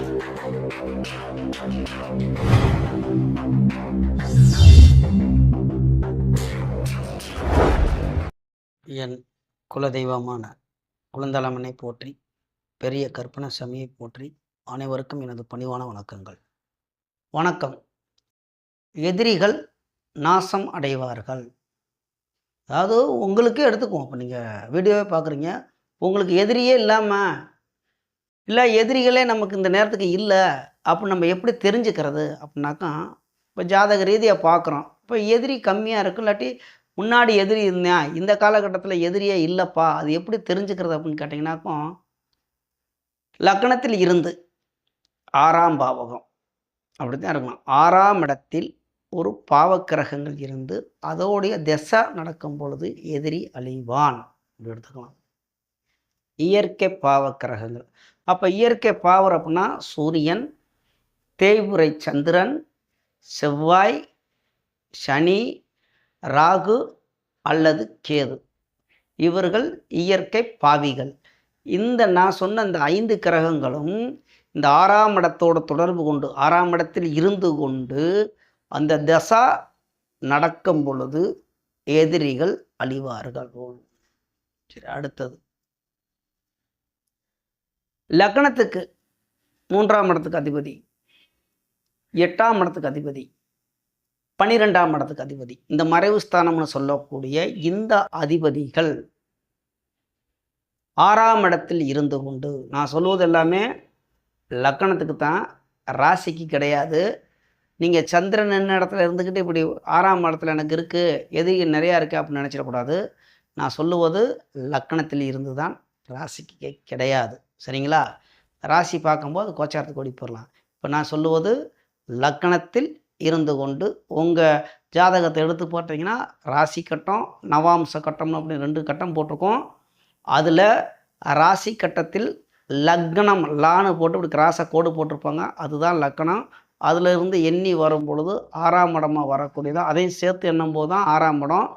என் குலதெய்வமான குழந்தளமனை போற்றி பெரிய கற்பனசாமியை போற்றி அனைவருக்கும் எனது பணிவான வணக்கங்கள். வணக்கம். எதிரிகள் நாசம் அடைவார்கள். அதாவது உங்களுக்கே எடுத்துக்குவோம். இப்போ நீங்கள் வீடியோவே பார்க்குறீங்க உங்களுக்கு எதிரியே இல்லாமல் இல்லை எதிரிகளே நமக்கு இந்த நேரத்துக்கு இல்லை அப்போ நம்ம எப்படி தெரிஞ்சுக்கிறது? அப்படின்னாக்கா இப்போ ஜாதக ரீதியாக பார்க்குறோம் இப்போ எதிரி கம்மியாக இருக்கும் இல்லாட்டி முன்னாடி எதிரி இருந்தேன் இந்த காலகட்டத்தில் எதிரியே இல்லைப்பா அது எப்படி தெரிஞ்சுக்கிறது அப்படின்னு கேட்டிங்கனாக்கும் லக்னத்தில் இருந்து ஆறாம் பாவகம். அப்படி தான் இருக்கணும். ஆறாம் இடத்தில் ஒரு பாவக்கிரகங்கள் இருந்து அதோடைய திசை நடக்கும் பொழுது எதிரி அழிவான். அப்படி எடுத்துக்கலாம். இயற்கை பாவக்கிரகங்கள். அப்போ இயற்கை பாவர் அப்படின்னா சூரியன் தேய்புரை சந்திரன் செவ்வாய் சனி ராகு அல்லது கேது. இவர்கள் இயற்கை பாவிகள். இந்த நான் சொன்ன இந்த ஐந்து கிரகங்களும் இந்த ஆறாம் இடத்தோட தொடர்பு கொண்டு ஆறாம் இடத்தில் இருந்து கொண்டு அந்த தசா நடக்கும் பொழுது எதிரிகள் அழிவார்கள் சரி அடுத்தது. லக்னத்துக்கு மூன்றாம் இடத்துக்கு அதிபதி எட்டாம் இடத்துக்கு அதிபதி பன்னிரெண்டாம் இடத்துக்கு அதிபதி. இந்த மறைவு ஸ்தானம்னு சொல்லக்கூடிய இந்த அதிபதிகள் ஆறாம் இடத்தில் இருந்து கொண்டு நான் சொல்வது எல்லாமே லக்கணத்துக்கு தான் ராசிக்கு கிடையாது. நீங்கள் சந்திரன் என்ன இடத்துல இருந்துக்கிட்டு இப்படி ஆறாம் இடத்துல எனக்கு இருக்குது எது நிறையா இருக்குது அப்படின்னு நினச்சிடக்கூடாது. நான் சொல்லுவது லக்கணத்தில் இருந்து தான் ராசிக்கு கிடையாது. சரிங்களா? ராசி பார்க்கும்போது கோச்சாரத்துக்கு ஓடி போடலாம் இப்போ நான் சொல்லுவது லக்கணத்தில் இருந்து கொண்டு உங்கள் ஜாதகத்தை எடுத்து போட்டிங்கன்னா ராசி கட்டம் நவாம்ச கட்டம்னு அப்படின்னு ரெண்டு கட்டம் போட்டிருக்கோம். அதில் ராசி கட்டத்தில் லக்னம் லான்னு போட்டு இப்படி கிராஸை கோடு போட்டிருப்பாங்க. அதுதான் லக்கணம். அதில் இருந்து எண்ணி வரும் பொழுது ஆறாம் இடமாக வரக்கூடியதான் அதையும் சேர்த்து எண்ணும் போது தான் ஆறாம் இடம்.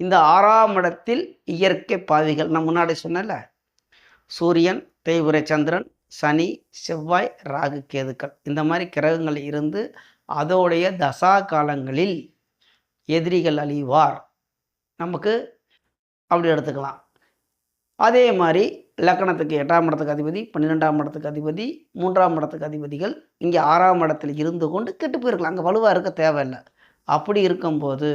இந்த ஆறாம் இடத்தில் இயற்கை பாவிகள் நான் முன்னாடி சொன்னேன்ல சூரியன் தேய்புரை சந்திரன் சனி செவ்வாய் ராகு கேதுக்கள். இந்த மாதிரி கிரகங்கள் இருந்து அதோடைய தசா காலங்களில் எதிரிகள் அழிவார். நமக்கு அப்படி எடுத்துக்கலாம். அதே மாதிரி லக்கணத்துக்கு எட்டாம் இடத்துக்கு அதிபதி பன்னிரெண்டாம் இடத்துக்கு அதிபதி மூன்றாம் இடத்துக்கு அதிபதிகள் இங்கே ஆறாம் இடத்துல இருந்து கொண்டு கெட்டு போயிருக்கலாம். அங்கே வலுவாக இருக்க தேவையில்லை. அப்படி இருக்கும்போது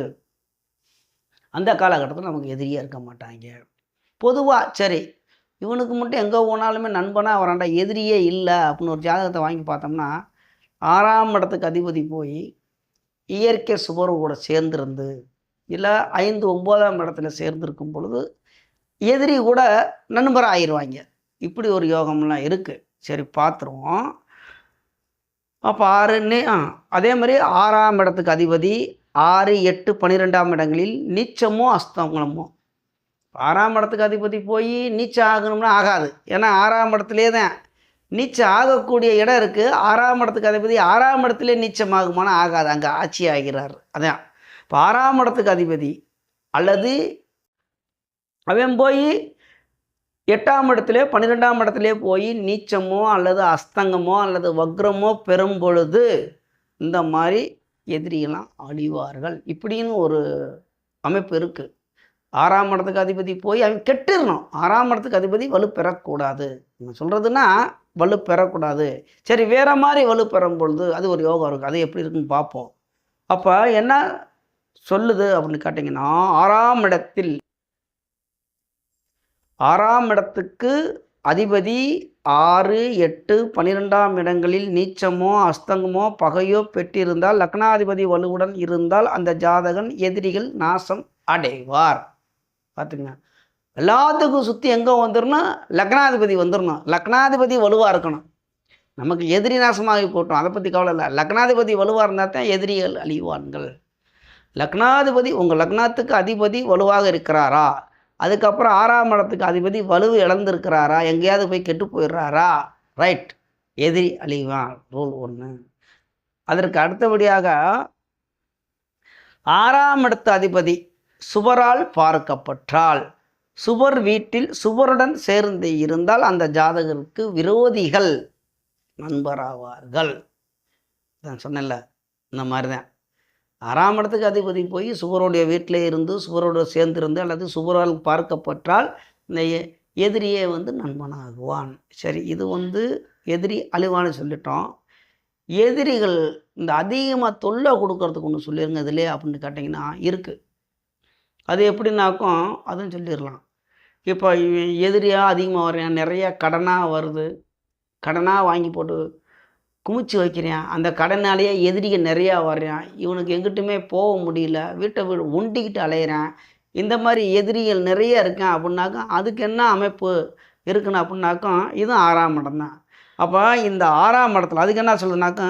அந்த காலகட்டத்தில் நமக்கு எதிரியாக இருக்க மாட்டாங்க. பொதுவாக சரி இவனுக்கு மட்டும் எங்கே போனாலுமே நண்பனாக வரான்டா எதிரியே இல்லை அப்படின்னு ஒரு ஜாதகத்தை வாங்கி பார்த்தோம்னா ஆறாம் இடத்துக்கு அதிபதி போய் இயற்கை சுபர் கூட சேர்ந்திருந்து இல்லை ஐந்து ஒம்போதாம் இடத்துல சேர்ந்திருக்கும் பொழுது எதிரி கூட நண்பராக ஆயிடுவாங்க இப்படி ஒரு யோகம்லாம் இருக்குது சரி பார்த்துருவோம். அப்போ ஆறுன்னு ஆ அதே மாதிரி ஆறாம் இடத்துக்கு அதிபதி ஆறு எட்டு பன்னிரெண்டாம் இடங்களில் நீச்சமோ அஸ்தமனமோ ஆறாம் இடத்துக்கு அதிபதி போய் நீச்சம் ஆகணும்னா ஆகாது. ஏன்னா ஆறாம் இடத்துலே தான் நீச்சம் ஆகக்கூடிய இடம் இருக்குது ஆறாம் இடத்துக்கு அதிபதி ஆறாம் இடத்துல நீச்சம் ஆகுமானா ஆகாது. அங்கே ஆட்சி ஆகிறார். அதான். இப்போ ஆறாம் இடத்துக்கு அதிபதி அல்லது அவன் போய் எட்டாம் இடத்துல பன்னிரெண்டாம் இடத்துல போய் நீச்சமோ அல்லது அஸ்தங்கமோ அல்லது வக்ரமோ பெறும் பொழுது இந்த மாதிரி எதிரியெல்லாம் அழிவார்கள். இப்படின்னு ஒரு அமைப்பு இருக்குது ஆறாம் இடத்துக்கு அதிபதி போய் அவன் கெட்டுடணும். ஆறாம் இடத்துக்கு அதிபதி வலு பெறக்கூடாது. நான் சொல்கிறதுனா வலு பெறக்கூடாது. சரி வேறு மாதிரி வலு பெறும் பொழுது அது ஒரு யோகம் இருக்குது அது எப்படி இருக்குன்னு பார்ப்போம். அப்போ என்ன சொல்லுது அப்படின்னு கேட்டிங்கன்னா ஆறாம் இடத்தில் ஆறாம் இடத்துக்கு அதிபதி ஆறு எட்டு பன்னிரெண்டாம் இடங்களில் நீச்சமோ அஸ்தங்கமோ பகையோ பெற்றிருந்தால் லக்னாதிபதி வலுவுடன் இருந்தால் அந்த ஜாதகன் எதிரிகள் நாசம் அடைவார். பார்த்துங்க எல்லாத்துக்கும் சுற்றி எங்கே வந்துடணும் லக்னாதிபதி வந்துடணும் லக்னாதிபதி வலுவாக இருக்கணும். நமக்கு எதிரி நாசமாகி போட்டோம். அதை பற்றி கவலை இல்லை. லக்னாதிபதி வலுவாக இருந்தால் தான் எதிரிகள் அழிவான்கள். லக்னாதிபதி உங்கள் லக்னாத்துக்கு அதிபதி வலுவாக இருக்கிறாரா? அதுக்கப்புறம் ஆறாம் இடத்துக்கு அதிபதி வலு இழந்திருக்கிறாரா? எங்கேயாவது போய் கெட்டு போயிடுறாரா? ரைட். எதிரி அழிவான் ரூல் ஒன்று அதற்கு அடுத்தபடியாக ஆறாம் இடத்து அதிபதி சுவரால் பார்க்கப்பட்டால் சுவர் வீட்டில் சுவருடன் சேர்ந்து இருந்தால் அந்த ஜாதகருக்கு விரோதிகள் நண்பராவார்கள். நான் சொன்னேன்ல இந்த மாதிரி தான் ஆறாம் இடத்துக்கு அதிபதி போய் சுவருடைய வீட்டிலே இருந்து சுவரோடு சேர்ந்திருந்து அல்லது சுவரால் பார்க்கப்பட்டால் இந்த எதிரியே வந்து நண்பனாகுவான். சரி இது வந்து எதிரி அழிவான்னு சொல்லிட்டோம். எதிரிகள் இந்த அதிகமாக தொல்லை கொடுக்கறதுக்கு ஒன்று சொல்லிடுங்க இதுலேயே அப்படின்னு கேட்டிங்கன்னா இருக்குது அது எப்படின்னாக்கும் அதுவும் சொல்லிடலாம். இப்போ எதிரியாக அதிகமாக வர்றேன் நிறையா கடனாக வருது. கடனாக வாங்கி போட்டு குமிச்சு வைக்கிறேன். அந்த கடனாலேயே எதிரிகள் நிறையா வர்றேன். இவனுக்கு எங்கிட்டுமே போக முடியல. வீட்டை வீடு ஒண்டிக்கிட்டு அலையிறேன். இந்த மாதிரி எதிரிகள் நிறைய இருக்கேன் அப்படின்னாக்கா அதுக்கு என்ன அமைப்பு இருக்குன்னு அப்படின்னாக்கா இதுவும் ஆறாம் இடம் தான். அப்போ இந்த ஆறாம் இடத்துல அதுக்கு என்ன சொல்லுனாக்கா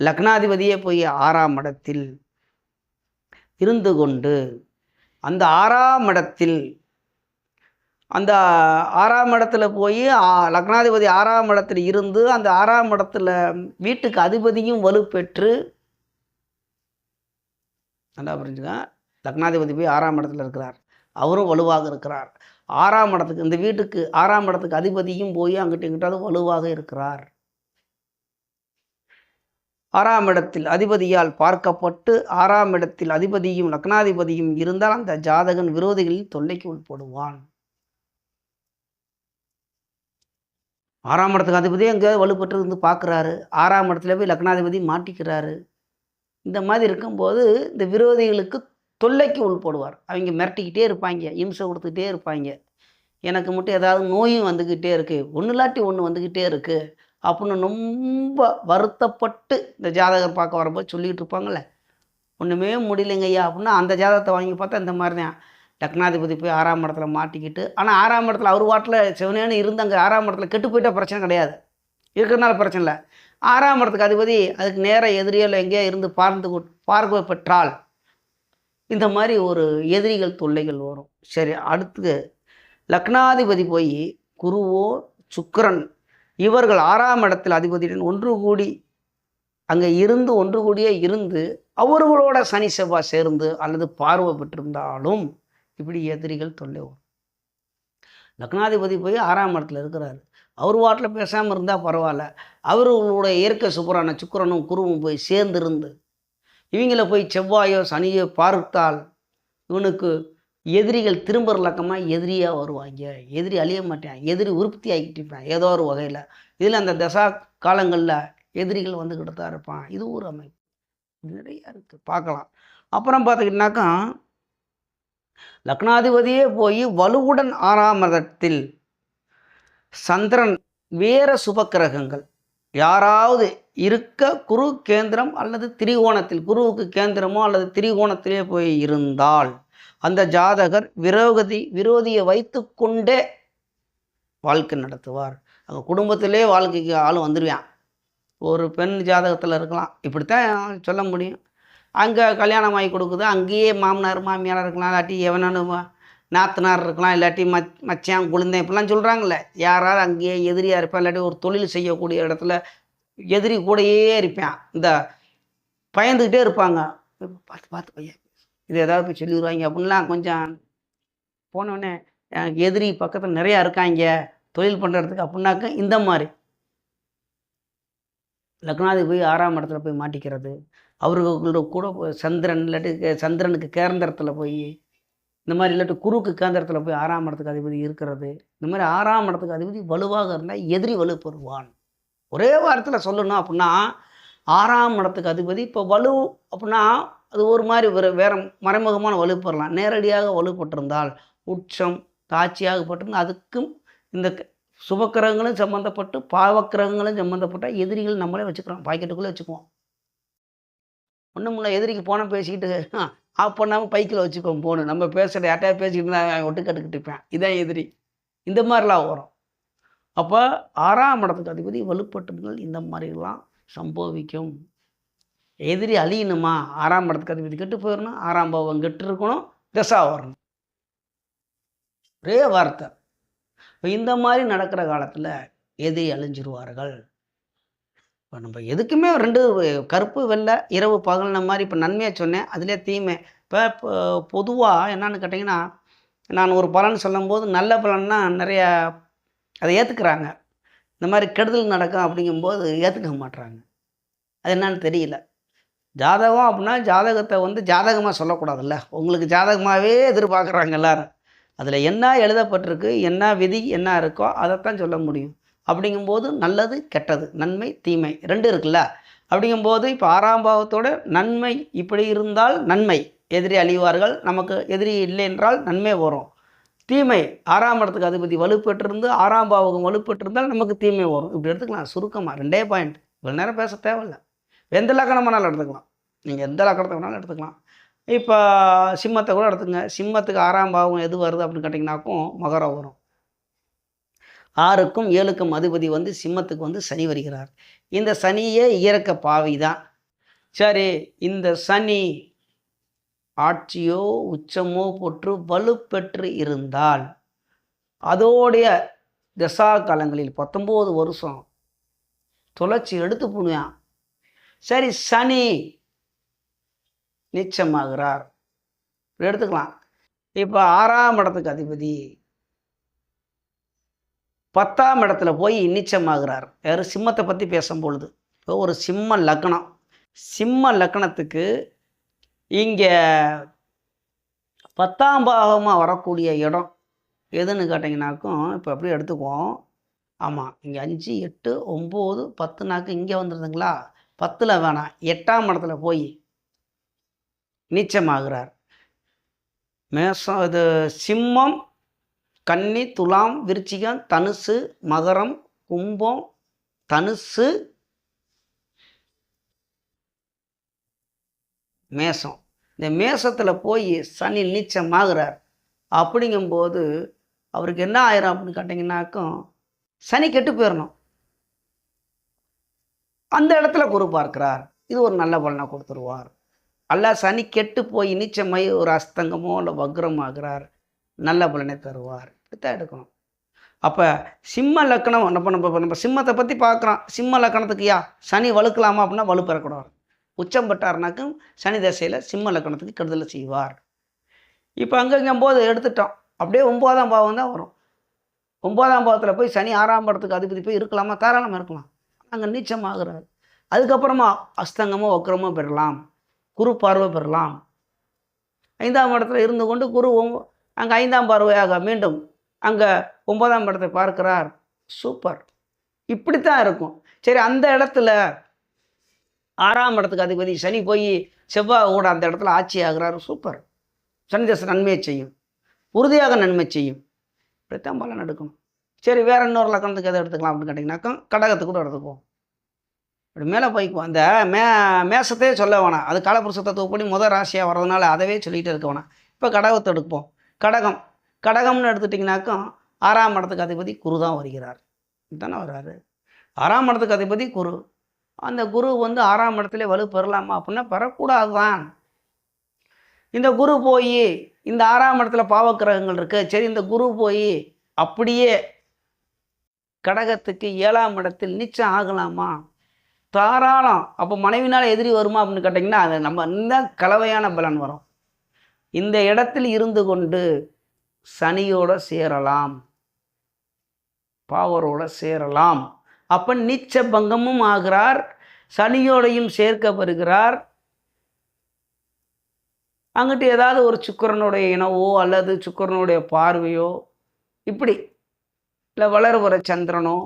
லக்னாதிபதியே போய் ஆறாம் இடத்தில் இருந்து கொண்டு அந்த ஆறாம் இடத்தில் அந்த ஆறாம் இடத்துல போய் லக்னாதிபதி ஆறாம் இடத்துல இருந்து அந்த ஆறாம் இடத்துல வீட்டுக்கு அதிபதியும் வலுப்பெற்று நல்லா புரிஞ்சுங்க லக்னாதிபதி போய் ஆறாம் இடத்துல இருக்கிறார். அவரும் வலுவாக இருக்கிறார். ஆறாம் இடத்துக்கு இந்த வீட்டுக்கு ஆறாம் இடத்துக்கு அதிபதியும் போய் அங்கிட்ட இங்கிட்டாவது வலுவாக இருக்கிறார். ஆறாம் இடத்தில் அதிபதியால் பார்க்கப்பட்டு ஆறாம் இடத்தில் அதிபதியும் லக்னாதிபதியும் இருந்தால் அந்த ஜாதகன் விரோதிகளில் தொல்லைக்கு உட்படுவான். ஆறாம் இடத்துக்கு அதிபதி எங்கேயாவது வலுப்பட்டு இருந்து பார்க்குறாரு. ஆறாம் இடத்துல போய் லக்னாதிபதி மாட்டிக்கிறாரு. இந்த மாதிரி இருக்கும்போது இந்த விரோதிகளுக்கு தொல்லைக்கு உள்படுவார். அவங்க மிரட்டிக்கிட்டே இருப்பாங்க இம்சை கொடுத்துக்கிட்டே இருப்பாங்க. எனக்கு மட்டும் ஏதாவது நோயும் வந்துக்கிட்டே இருக்குது ஒன்று இல்லாட்டி ஒன்று வந்துக்கிட்டே இருக்குது அப்படின்னு ரொம்ப வருத்தப்பட்டு இந்த ஜாதகர் பார்க்க வரும்போது சொல்லிகிட்டு இருப்பாங்கள்ல ஒன்றுமே முடியலைங்க ஐயா அப்படின்னா அந்த ஜாதகத்தை வாங்கி பார்த்தா இந்த மாதிரி தான் லக்னாதிபதி போய் ஆறாம் இடத்துல மாட்டிக்கிட்டு ஆனால் ஆறாம் இடத்துல அவர் வாட்டில் சிவனேன்னு இருந்து அங்கே ஆறாம் இடத்துல கெட்டு போயிட்டா பிரச்சனை கிடையாது. இருக்கிறனால பிரச்சனை இல்லை. ஆறாம் இடத்துக்கு அதிபதி அதுக்கு நேராக எதிரியில் எங்கேயோ இருந்து பார்த்து கொட்- பார்வை பெற்றால் இந்த மாதிரி ஒரு எதிரிகள் தொல்லைகள் வரும். சரி அடுத்து லக்னாதிபதி போய் குருவோ சுக்கரன் இவர்கள் ஆறாம் இடத்தில் அதிபதியுடன் ஒன்று கூடி அங்கே இருந்து ஒன்று கூடியே இருந்து அவர்களோட சனி செவ்வாய் சேர்ந்து அல்லது பார்வை பெற்றிருந்தாலும் இப்படி எதிரிகள் தொல்லை வரும். லக்னாதிபதி போய் ஆறாம் இடத்துல இருக்கிறாரு. அவர் வாட்டில் பேசாமல் இருந்தால் பரவாயில்ல. அவர்களோட இயற்கை சுப்பரான சுக்கிரனும் குருவும் போய் சேர்ந்திருந்து இவங்கள போய் செவ்வாயோ சனியோ பார்த்தால் இவனுக்கு எதிரிகள் திரும்ப இலக்கமாக எதிரியாக வருவாங்க. எதிரி அழிய மாட்டாங்க. எதிரி உற்பத்தி ஆகிட்டு ஏதோ ஒரு வகையில். இதில் அந்த தசா காலங்களில் எதிரிகள் வந்துக்கிட்டு தான் இருப்பான் இது ஒரு அமைப்பு. நிறையா இருக்குது பார்க்கலாம். அப்புறம் பார்த்துக்கிட்டாக்கா லக்னாதிபதியே போய் வலுவுடன் ஆறாம் சந்திரன் வேற சுபக்கிரகங்கள். யாராவது இருக்க குரு கேந்திரம் அல்லது திரிகோணத்தில் குருவுக்கு கேந்திரமோ அல்லது திரிகோணத்திலே போய் இருந்தால் அந்த ஜாதகர் விரோகதி விரோதியை வைத்து கொண்டே வாழ்க்கை நடத்துவார். அங்கே குடும்பத்திலே வாழ்க்கைக்கு ஆள் வந்துடுவான் ஒரு பெண் ஜாதகத்தில் இருக்கலாம். இப்படித்தான் சொல்ல முடியும். அங்கே கல்யாணம் ஆகி கொடுக்குது. அங்கேயே மாமனார் மாமியார் இருக்கலாம். இல்லாட்டி எவனானு நாத்தனார் இருக்கலாம். இல்லாட்டி மச் மச்சான் குழந்தை இப்படிலாம் சொல்கிறாங்களே யாராவது அங்கேயே எதிரியாக இருப்பான். இல்லாட்டி ஒரு தொழில் செய்யக்கூடிய இடத்துல எதிரி கூடயே இருப்பான். இந்த பயந்துக்கிட்டே இருப்பாங்க. பார்த்து பார்த்து பையன். இது ஏதாவது போய் சொல்லிடுவாங்க அப்படின்லாம் கொஞ்சம் போனோடனே எனக்கு எதிரி பக்கத்தில் நிறையா இருக்காங்க தொழில் பண்ணுறதுக்கு அப்படின்னாக்க இந்த மாதிரி. லக்னாதி போய் ஆறாம் இடத்துல போய் மாட்டிக்கிறது. அவர்களோட கூட போய் சந்திரன் இல்லாட்டி சந்திரனுக்கு கேந்திரத்தில் போய் இந்த மாதிரி இல்லாட்டி குருக்கு கேந்திரத்தில் போய் ஆறாம் இடத்துக்கு அதிபதி இருக்கிறது. இந்த மாதிரி ஆறாம் இடத்துக்கு அதிபதி வலுவாக இருந்தால் எதிரி வலுப்பெறுவான். ஒரே வாரத்தில் சொல்லணும் அப்படின்னா ஆறாம் இடத்துக்கு அதிபதி. இப்போ வலு அப்படின்னா அது ஒரு மாதிரி வேறு வேற மறைமுகமான வலுப்பெறலாம் நேரடியாக வலுப்பட்டிருந்தால் உச்சம் தாட்சியாக பட்டிருந்தால் அதுக்கும் இந்த க- சுபக்கிரகங்களும் சம்மந்தப்பட்டு பாவக்கிரகங்களும் சம்மந்தப்பட்ட எதிரிகள் நம்மளே வச்சுக்கிறோம் பாக்கெட்டுக்குள்ளே வச்சுக்குவோம். ஒன்றும் இல்லை எதிரிக்கு போனால் பேசிக்கிட்டு ஆஃப் பண்ணாமல் பைக்கில் வச்சுக்கோம் போகணும் நம்ம பேசுகிற யார்ட்டையா பேசிக்கிட்டு இருந்தால் ஒட்டு கட்டுக்கிட்டு இருப்பேன். இதான் எதிரி. இந்த மாதிரிலாம் வரும். அப்போ ஆறாம் இடத்துக்கு அதிபதி வலுப்பட்டுங்கள் இந்த மாதிரிலாம் சம்பவிக்கும். எதிரி அழியணுமா? ஆறாம் இடத்துக்கு அதிபதி கெட்டு போயிடணும் ஆறாம் பாவம் கெட்டு இருக்கணும். திசா வரணும். ஒரே வார்த்தை. இப்போ இந்த மாதிரி நடக்கிற காலத்தில் எதிரி அழிஞ்சிருவார்கள். இப்போ நம்ம எதுக்குமே ரெண்டு கருப்பு வெள்ளை இரவு பகல்ன மாதிரி இப்போ நன்மையாக சொன்னேன். அதிலே தீமை. இப்போ பொதுவாக என்னன்னு கேட்டிங்கன்னா நான் ஒரு பலன் சொல்லும்போது நல்ல பலன்னா நிறையா அதை ஏற்றுக்கிறாங்க இந்த மாதிரி கெடுதல் நடக்கும் அப்படிங்கும்போது ஏற்றுக்க மாட்றாங்க. அது என்னன்னு தெரியல. ஜாதகம் அப்படின்னா ஜாதகத்தை வந்து ஜாதகமாக சொல்லக்கூடாதுல்ல. உங்களுக்கு ஜாதகமாகவே எதிர்பார்க்குறாங்க எல்லாரும். அதில் என்ன எழுதப்பட்டிருக்கு என்ன விதி என்ன இருக்கோ அதைத்தான் சொல்ல முடியும். அப்படிங்கும்போது நல்லது கெட்டது நன்மை தீமை ரெண்டு இருக்குல்ல. அப்படிங்கும்போது இப்போ ஆறாம் பாவத்தோட நன்மை இப்படி இருந்தால் நன்மை. எதிரி அழிவார்கள் நமக்கு எதிரி இல்லை என்றால் நன்மை வரும். தீமை ஆறாம் இடத்துக்கு அதிபதி வலுப்பெற்றிருந்து ஆறாம் பாவகம் வலுப்பெற்றிருந்தால் நமக்கு தீமை வரும். இப்படி எடுத்துக்கலாம். சுருக்கமாக ரெண்டே பாயிண்ட் இவ்வளோ நேரம் பேச தேவையில்லை. எந்த லக்கணம் வேணாலும் எடுத்துக்கலாம். நீங்கள் எந்த லக்கணத்தை வேணாலும் எடுத்துக்கலாம். இப்போ சிம்மத்தை கூட எடுத்துங்க சிம்மத்துக்கு ஆறாம் பாவம் எது வருது அப்படின்னு கேட்டிங்கனாக்கும் மகரம் வரும். ஆறுக்கும் ஏழுக்கும் அதிபதி வந்து சிம்மத்துக்கு வந்து சனி வருகிறார். இந்த சனியே இயற்க பாவி தான் சரி இந்த சனி ஆட்சியோ உச்சமோ போற்று வலுப்பெற்று இருந்தால் அதோடைய தசா காலங்களில் பத்தொம்போது வருஷம் தொலைச்சி எடுத்து போடுவான் சரி சனி நிச்சயமாகிறார் எடுத்துக்கலாம். இப்போ ஆறாம் இடத்துக்கு அதிபதி பத்தாம் இடத்துல போய் நிச்சயமாகிறார் யார் சிம்மத்தை பற்றி பேசும்பொழுது இப்போ ஒரு சிம்ம லக்னம் சிம்ம லக்னத்துக்கு இங்கே பத்தாம் பாகமாக வரக்கூடிய இடம் எதுன்னு கேட்டிங்கனாக்கும் இப்போ அப்படியே எடுத்துக்குவோம். ஆமாம் இங்கே அஞ்சு எட்டு ஒம்பது பத்துனாக்கு இங்கே வந்துடுதுங்களா பத்தில் வேணாம். எட்டாம் இடத்துல போய் நீச்சமாகிறார். மேசம் இது சிம்மம் கன்னி துலாம் விருச்சிகம் தனுசு மகரம் கும்பம் தனுசு மேசம். இந்த மேசத்தில் போய் சனி நீச்சமாகிறார். அப்படிங்கும்போது அவருக்கு என்ன ஆயிரும் அப்படின்னு கேட்டிங்கன்னாக்கும் சனி கெட்டு போயிடணும் அந்த இடத்துல குரு பார்க்கிறார். இது ஒரு நல்ல பலனை கொடுத்துருவார். அல்ல சனி கெட்டு போய் நீச்சமாய் ஒரு அஸ்தங்கமோ இல்லை வக்ரமாகிறார் நல்ல பலனை தருவார். இப்படித்தான் எடுக்கணும். அப்போ சிம்ம லக்கணம் நம்ம நம்ம நம்ம சிம்மத்தை பற்றி பார்க்குறோம். சிம்ம லக்கணத்துக்கு யா? சனி வலுக்கலாமா அப்படின்னா வலு பெறக்கூடாது உச்சம் பெற்றார்னாக்கும் சனி தசையில் சிம்ம லக்கணத்துக்கு கெடுதலை செய்வார். இப்போ அங்கங்கும் போது எடுத்துட்டோம். அப்படியே ஒம்போதாம் பாவம் தான் வரும். ஒம்போதாம் பாவத்தில் போய் சனி ஆறாம் படத்துக்கு அதிபதி போய் இருக்கலாமா? தாராளமாக இருக்கலாம். அங்கே ஆகுறாரு. அதுக்கப்புறமா அஸ்தங்கமோ வக்கரமோ பெறலாம். குரு பார்வை பெறலாம். ஐந்தாம் இடத்துல இருந்து கொண்டு குரு அங்கே ஐந்தாம் பார்வையாக மீண்டும் அங்கே ஒன்பதாம் இடத்தை பார்க்கிறார். சூப்பர். இப்படித்தான் இருக்கும். சரி அந்த இடத்துல ஆறாம் இடத்துக்கு அதிபதி சனி போய் செவ்வாய் கூட அந்த இடத்துல ஆட்சி ஆகிறாரு சூப்பர். சனி தசை நன்மையை செய்யும். உறுதியாக நன்மை செய்யும். இப்படித்தான் பலன் எடுக்கணும். சரி வேற இன்னொரு லக்கணத்துக்கு எதை எடுத்துக்கலாம் அப்படின்னு கேட்டிங்கனாக்கா கடகத்துக்கு கூட எடுத்துக்குவோம். இப்படி மேலே போய்க்குவோம். அந்த மே மேசத்தையே சொல்ல வேணாம். அது காலபுருஷ தத்துவப்படி முதல் ராசியாக வர்றதுனால அதவே சொல்லிகிட்டு இருக்க வேணாம். இப்போ கடகத்தை எடுப்போம். கடகம். கடகம்னு எடுத்துட்டிங்கனாக்கா ஆறாம் இடத்துக்கு அதிபதி குரு தான் வருகிறார். தானே வர்றாரு. ஆறாம் இடத்துக்கு அதிபதி குரு. அந்த குரு வந்து ஆறாம் இடத்துல வலு பெறலாமா அப்படின்னா பெறக்கூடாது தான் இந்த குரு போய் இந்த ஆறாம் இடத்துல பாவக்கிரகங்கள் இருக்கு. சரி இந்த குரு போய் அப்படியே கடகத்துக்கு ஏழாம் இடத்தில் நீச்சம் ஆகலாமா? தாராளம். அப்போ மனைவினால் எதிரி வருமா அப்படின்னு கேட்டிங்கன்னா அது நம்ம இந்த கலவையான பலன் வரும். இந்த இடத்தில் இருந்து கொண்டு சனியோட சேரலாம். பாவரோட சேரலாம். அப்போ நீச்ச பங்கமும் ஆகிறார் சனியோடையும் சேர்க்கப்படுகிறார். அங்கிட்டு ஏதாவது ஒரு சுக்கிரனுடைய இனவோ அல்லது சுக்கிரனுடைய பார்வையோ இப்படி இல்லை வளர்புற சந்திரனோ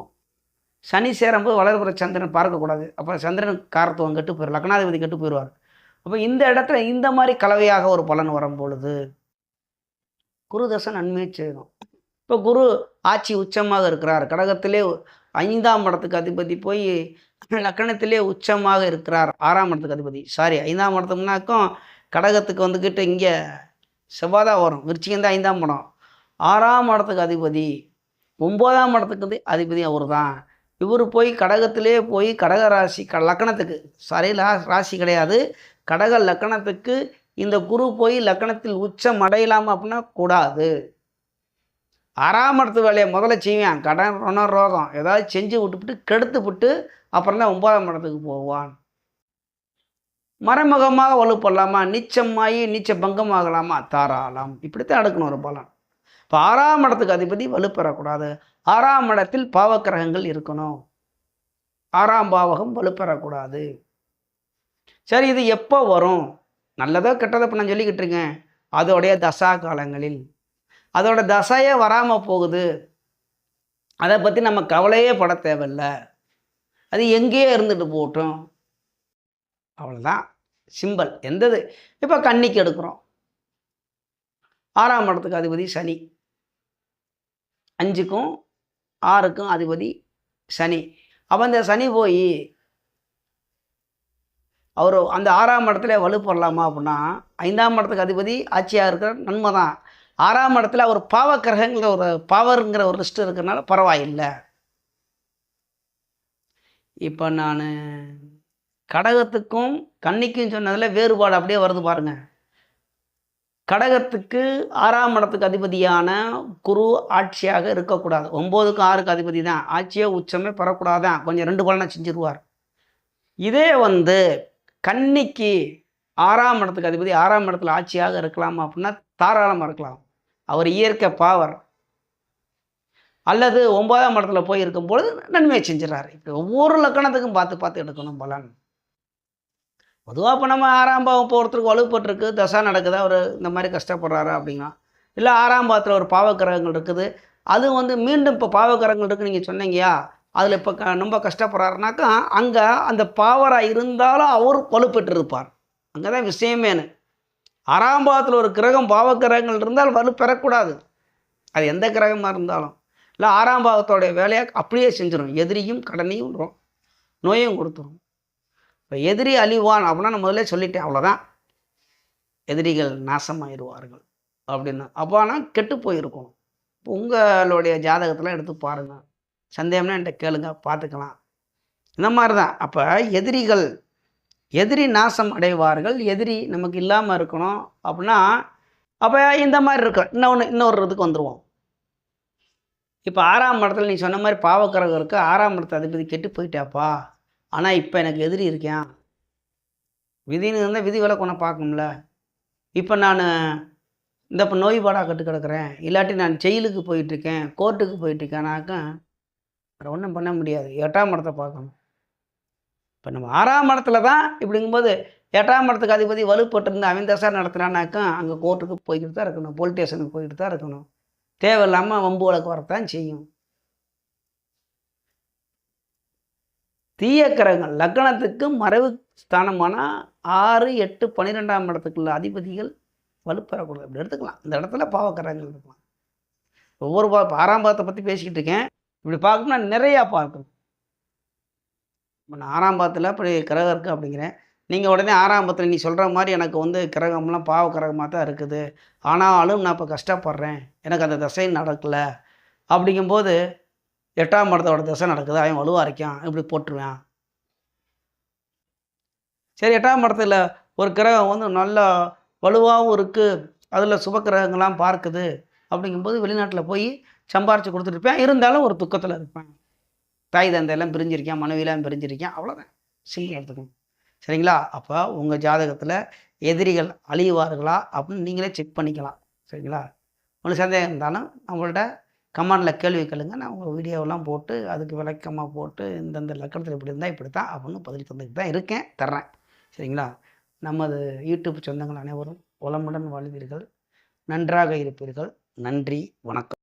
சனி சேரும்போது வளர்புற சந்திரன் பார்க்கக்கூடாது. அப்போ சந்திரன் காரத்துவம் கெட்டு போயிடும் லக்னாதிபதி கெட்டு போயிடுவார். அப்போ இந்த இடத்துல இந்த மாதிரி கலவையாக ஒரு பலன் வரும் பொழுது குருதசன் தசை நன்மையை செய்யணும் இப்போ குரு ஆட்சி உச்சமாக இருக்கிறார். கடகத்திலே ஐந்தாம் இடத்துக்கு அதிபதி போய் லக்கணத்திலே உச்சமாக இருக்கிறார். ஆறாம் இடத்துக்கு அதிபதி. சாரி ஐந்தாம் இடத்துக்குனாக்கும் கடகத்துக்கு வந்துக்கிட்டு இங்கே செவ்வாதான் வரும். விருச்சிகம் தான் ஐந்தாம் இடம் ஆறாம் இடத்துக்கு அதிபதி ஒம்போதாம் இடத்துக்கு வந்து அதிபதி அவர் தான் இவர் போய் கடகத்திலே போய் கடக ராசி க லக்கணத்துக்கு சாரி லா ராசி கிடையாது. கடக லக்கணத்துக்கு இந்த குரு போய் லக்கணத்தில் உச்சம் அடையலாமா அப்படின்னா கூடாது. ஆறாம் இடத்து வேலையை முதல்ல செய்வான். கடன் ருணம் ரோகம் ஏதாவது செஞ்சு விட்டுவிட்டு கெடுத்து விட்டு அப்புறம் தான் ஒன்பதாம் இடத்துக்கு போவான். மறைமுகமாக வலுப்படலாமா? நீச்சமாகி நீச்ச பங்கமாகலாமா தாராளம். இப்படித்தான் அடுக்கணும் ஒரு பலன். இப்போ ஆறாம் இடத்துக்கு அதிபதி வலுப்பெறக்கூடாது. ஆறாம் இடத்தில் பாவக்கிரகங்கள் இருக்கணும். ஆறாம் பாவகம் வலுப்பெறக்கூடாது. சரி இது எப்போ வரும்? நல்லதோ கெட்டதோ இப்போ நான் சொல்லிக்கிட்டு இருக்கேன். அதோடைய தசா காலங்களில். அதோட தசையே வராமல் போகுது. அதை பற்றி நம்ம கவலையே பட தேவையில்ல. அது எங்கேயே இருந்துட்டு போகட்டும். அவ்வளோதான் சிம்பல் எந்தது? இப்போ கன்னிக்கு எடுக்கிறோம். ஆறாம் இடத்துக்கு அதிபதி சனி. அஞ்சுக்கும் ஆறுக்கும் அதிபதி சனி. அப்போ இந்த சனி போய் அவர் அந்த ஆறாம் இடத்துல வலுப்படலாமா அப்படின்னா ஐந்தாம் இடத்துக்கு அதிபதி ஆட்சியாக இருக்கிற நன்மை தான் ஆறாம் இடத்துல அவர் பாவக்கிரகங்கிற ஒரு பவருங்கிற ஒரு லிஸ்ட் இருக்கிறனால பரவாயில்லை. இப்போ நான் கடகத்துக்கும் கன்னிக்கும் சொன்னதில் வேறுபாடு அப்படியே வருது பாருங்க. கடகத்துக்கு ஆறாம் இடத்துக்கு அதிபதியான குரு ஆட்சியாக இருக்கக்கூடாது. ஒம்போதுக்கு ஆறுக்கு அதிபதி தான். ஆட்சியே உச்சமே பெறக்கூடாதான் கொஞ்சம் ரெண்டு பலனை செஞ்சிருவார். இதே வந்து கன்னிக்கு ஆறாம் இடத்துக்கு அதிபதி ஆறாம் இடத்துல ஆட்சியாக இருக்கலாம் அப்படின்னா தாராளமாக இருக்கலாம். அவர் இயற்கை பாவர். அல்லது ஒன்பதாம் இடத்துல போய் இருக்கும்பொழுது நன்மையை செஞ்சிடறாரு இப்படி ஒவ்வொரு லக்கணத்துக்கும் பார்த்து பார்த்து எடுக்கணும் பலன். பொதுவாக இப்போ நம்ம ஆறாம் பாவம் போகிறதுக்கு வலுப்பட்டுருக்கு. தசா நடக்குது? அவர் இந்த மாதிரி கஷ்டப்படுறாரு அப்படின்னா. இல்லை ஆறாம் பாவத்தில் ஒரு பாவக்கிரகங்கள் இருக்குது. அது வந்து மீண்டும் இப்போ பாவக்கிரகங்கள் இருக்குன்னு நீங்கள் சொன்னீங்கயா? அதில் இப்போ க ரொம்ப கஷ்டப்படுறாருனாக்கா அங்கே அந்த பாவராக இருந்தாலும் அவர் வலுப்பெற்று இருப்பார் அங்கே தான் விஷயமேனு. ஆறாம் பாவத்தில் ஒரு கிரகம் பாவக்கிரகங்கள் இருந்தால் வலு பெறக்கூடாது. அது எந்த கிரகமாக இருந்தாலும். இல்லை ஆறாம் பாவத்தோடைய வேலையை அப்படியே செஞ்சிடும் எதிரியும் கடனையும் நோயும் கொடுத்துரும். இப்போ எதிரி அழிவான் அப்படின்னா நான் முதல்ல சொல்லிட்டேன் அவ்வளோதான். எதிரிகள் நாசமாயிருவார்கள் அப்படின்னு. அப்போ ஆனால் கெட்டு போயிருக்கும். இப்போ உங்களுடைய ஜாதகத்தில் எடுத்து பாருங்கள் சந்தேகம்னா என்கிட்ட கேளுங்க பார்த்துக்கலாம். இந்த மாதிரி தான். அப்போ எதிரிகள் எதிரி நாசம் அடைவார்கள் எதிரி நமக்கு இல்லாமல் இருக்கணும் அப்படின்னா அப்போ இந்த மாதிரி இருக்கும் இன்னொன்று இன்னொரு இதுக்கு வந்துடுவோம் இப்போ ஆறாம் இடத்துல நீ சொன்ன மாதிரி பாவக்கரகம் இருக்கு ஆறாம் இடத்த அதிபதி கெட்டு போயிட்டாப்பா. ஆனால் இப்போ எனக்கு எதிரி இருக்கேன் விதின்னு இருந்தால் விதி விலக்கு ஒன்று பார்க்கும்ல. இப்போ நான் இந்த இப்போ நோய்பாடாக கட்டு கிடக்கிறேன். இல்லாட்டி நான் ஜெயிலுக்கு போயிட்டுருக்கேன் கோர்ட்டுக்கு போயிட்டுருக்கேனாக்க வேறு ஒன்றும் பண்ண முடியாது. எட்டாம் இடத்தை பார்க்கணும். இப்போ நம்ம ஆறாம் இடத்துல தான் இப்படிங்கும்போது எட்டாம் இடத்துக்கு அதிபதி வலுப்பட்டிருந்து அவன் தசா நடத்துனானாக்கா அங்கே கோர்ட்டுக்கு போய்கிட்டு தான் இருக்கணும் போலீஸ் ஸ்டேஷனுக்கு போய்கிட்டு தான் இருக்கணும். தேவையில்லாமல் வம்பு வழக்கு வரத்தான் செய்யும். தீயக்கரங்கள் லக்கணத்துக்கு லக்னத்துக்கு மறைவு ஸ்தானமான ஆறு எட்டு பன்னிரெண்டாம் இடத்துக்குள்ள அதிபதிகள் வலுப்பெறக்கூடாது. அப்படி எடுத்துக்கலாம். இந்த இடத்துல பாவக்கரங்கள் இருக்கலாம். ஒவ்வொரு பா ஆறாம் பாவத்தை பற்றி பேசிக்கிட்டு இருக்கேன். இப்படி பார்க்கணும்னா நிறையா பார்க்கணும். இப்போ நான் ஆறாம் பாவத்தில் இப்படி கிரகம் இருக்குது அப்படிங்கிறேன். நீங்கள் உடனே ஆறாம் பாவத்தில் நீ சொல்கிற மாதிரி எனக்கு வந்து கிரகம்லாம் பாவ கிரகமாக தான் இருக்குது. ஆனாலும் நான் இப்போ கஷ்டப்படுறேன். எனக்கு அந்த தசை நடக்கலை. அப்படிங்கும்போது எட்டாம் படத்தோட தசை நடக்குது. அவன் வலுவாக இருக்கான். இப்படி போட்டுருவேன். சரி எட்டாம் படத்தில் ஒரு கிரகம் வந்து நல்லா வலுவாகவும் இருக்குது அதில் சுப கிரகங்கள்லாம் பார்க்குது. அப்படிங்கும்போது வெளிநாட்டில் போய் சம்பாரித்து கொடுத்துட்ருப்பேன் இருந்தாலும் ஒரு துக்கத்தில் இருப்பேன். தாய் தந்தையெல்லாம் பிரிஞ்சிருக்கேன் மனைவியெல்லாம் பிரிஞ்சிருக்கேன் அவ்வளோதான் சிங்கிள் எடுத்துக்கணும். சரிங்களா? அப்போ உங்கள் ஜாதகத்தில் எதிரிகள் அழிவார்களா அப்படின்னு நீங்களே செக் பண்ணிக்கலாம். சரிங்களா? ஒன்று சந்தேகம் இருந்தாலும் நம்மள்ட்ட கமெண்டில் கேள்வி கேளுங்க. நான் உங்கள் வீடியோவெல்லாம் போட்டு அதுக்கு விளக்கமாக போட்டு இந்தந்த லக்கணத்தில் இப்படி இருந்தால் இப்படி தான் அப்படின்னு பதில் தந்துக்கிட்டு தான் இருக்கேன் தர்றேன். சரிங்களா? நமது யூடியூப் சொந்தங்கள் அனைவரும் உளமுடன் வாழ்வீர்கள். நன்றாக இருப்பீர்கள். நன்றி வணக்கம்.